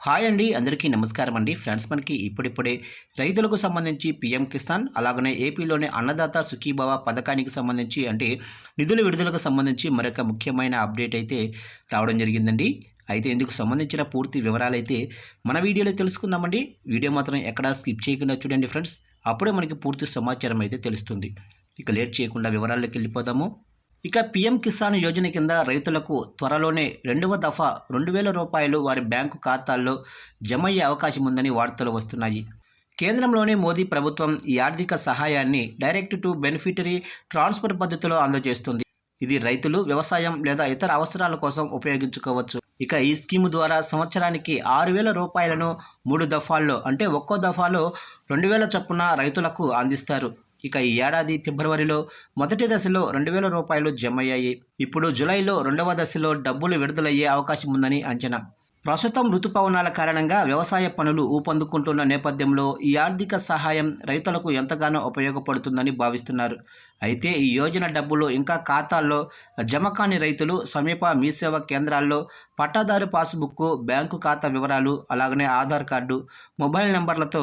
Hi అండి అందరికీ నమస్కారం అండి. ఫ్రెండ్స్ మనకి ఇప్పుడిప్పుడే రైతులకు సంబంధించి పీఎం కిసాన్ అలాగనే ఏపీలోని అన్నదాత సుఖీభావ పథకానికి సంబంధించి అంటే నిధుల విడుదలకు సంబంధించి మరొక ముఖ్యమైన అప్డేట్ అయితే రావడం జరిగిందండి. అయితే ఇందుకు సంబంధించిన పూర్తి వివరాలు అయితే మన వీడియోలో తెలుసుకుందామండి. వీడియో మాత్రం ఎక్కడా స్కిప్ చేయకుండా చూడండి ఫ్రెండ్స్. అప్పుడే మనకి పూర్తి సమాచారం అయితే తెలుస్తుంది. ఇక లేట్ చేయకుండా వివరాల్లోకి వెళ్ళిపోదాము. ఇక పీఎం కిసాన్ యోజన కింద రైతులకు త్వరలోనే రెండవ దఫా రెండు వేల రూపాయలు వారి బ్యాంకు ఖాతాల్లో జమ అయ్యే అవకాశం ఉందని వార్తలు వస్తున్నాయి. కేంద్రంలోని మోదీ ప్రభుత్వం ఈ ఆర్థిక సహాయాన్ని డైరెక్ట్ టు బెనిఫిటరీ ట్రాన్స్ఫర్ పద్ధతిలో అందజేస్తుంది. ఇది రైతులు వ్యవసాయం లేదా ఇతర అవసరాల కోసం ఉపయోగించుకోవచ్చు. ఇక ఈ స్కీమ్ ద్వారా సంవత్సరానికి ఆరు వేల రూపాయలను మూడు దఫాల్లో అంటే ఒక్కో దఫాలో రెండు వేల చొప్పున రైతులకు అందిస్తారు. ఇక ఈ ఏడాది ఫిబ్రవరిలో మొదటి దశలో రెండు వేల రూపాయలు జమ అయ్యాయి. ఇప్పుడు జూలైలో రెండవ దశలో డబ్బులు విడుదలయ్యే అవకాశం ఉందని అంచనా. ప్రస్తుతం ఋతుపవనాల కారణంగా వ్యవసాయ పనులు ఊపందుకుంటున్న నేపథ్యంలో ఈ ఆర్థిక సహాయం రైతులకు ఎంతగానో ఉపయోగపడుతుందని భావిస్తున్నారు. అయితే ఈ యోజన డబ్బులు ఇంకా ఖాతాల్లో జమ కాని రైతులు సమీప మీసేవ కేంద్రాల్లో పట్టాదారు పాస్బుక్ బ్యాంకు ఖాతా వివరాలు అలాగనే ఆధార్ కార్డు మొబైల్ నెంబర్లతో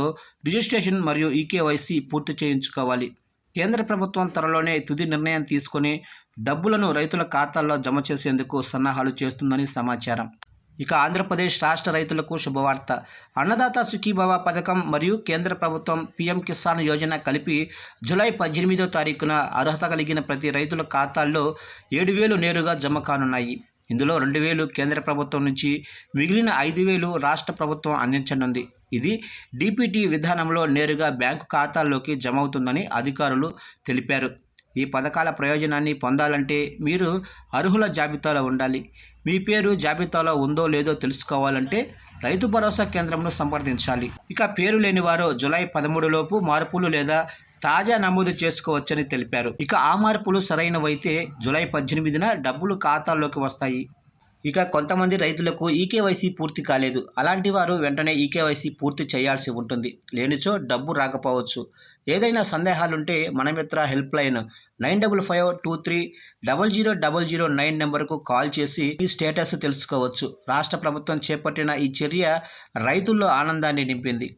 రిజిస్ట్రేషన్ మరియు ఈకేవైసీ పూర్తి చేయించుకోవాలి. కేంద్ర ప్రభుత్వం త్వరలోనే తుది నిర్ణయం తీసుకొని డబ్బులను రైతుల ఖాతాల్లో జమ చేసేందుకు సన్నాహాలు చేస్తుందని సమాచారం. ఇక ఆంధ్రప్రదేశ్ రాష్ట్ర రైతులకు శుభవార్త. అన్నదాత సుఖీభవ పథకం మరియు కేంద్ర ప్రభుత్వం పీఎం కిసాన్ యోజన కలిపి జూలై పద్దెనిమిదో తారీఖున అర్హత కలిగిన ప్రతి రైతుల ఖాతాల్లో ఏడు వేలు నేరుగా జమ కానున్నాయి. ఇందులో రెండు వేలు కేంద్ర ప్రభుత్వం నుంచి మిగిలిన ఐదు వేలు రాష్ట్ర ప్రభుత్వం అందించనుంది. ఇది డిపిటి విధానంలో నేరుగా బ్యాంకు ఖాతాల్లోకి జమ అవుతుందని అధికారులు తెలిపారు. ఈ పథకాల ప్రయోజనాన్ని పొందాలంటే మీరు అర్హుల జాబితాలో ఉండాలి. మీ పేరు జాబితాలో ఉందో లేదో తెలుసుకోవాలంటే రైతు భరోసా కేంద్రంను సంప్రదించాలి. ఇక పేరు లేని వారు జులై పదమూడులోపు మార్పులు లేదా తాజా నమోదు చేసుకోవచ్చని తెలిపారు. ఇక ఆ మార్పులు సరైనవైతే జులై పద్దెనిమిదిన డబ్బులు ఖాతాల్లోకి వస్తాయి. ఇక కొంతమంది రైతులకు ఈకేవైసీ పూర్తి కాలేదు. అలాంటి వారు వెంటనే ఈకేవైసీ పూర్తి చేయాల్సి ఉంటుంది. లేనిచో డబ్బు రాకపోవచ్చు. ఏదైనా సందేహాలుంటే మన Mitra helpline nine double five two three double zero double zero nine నెంబర్కు కాల్ చేసి ఈ స్టేటస్ తెలుసుకోవచ్చు. రాష్ట్ర ప్రభుత్వం చేపట్టిన ఈ చర్య రైతుల్లో ఆనందాన్ని నింపింది.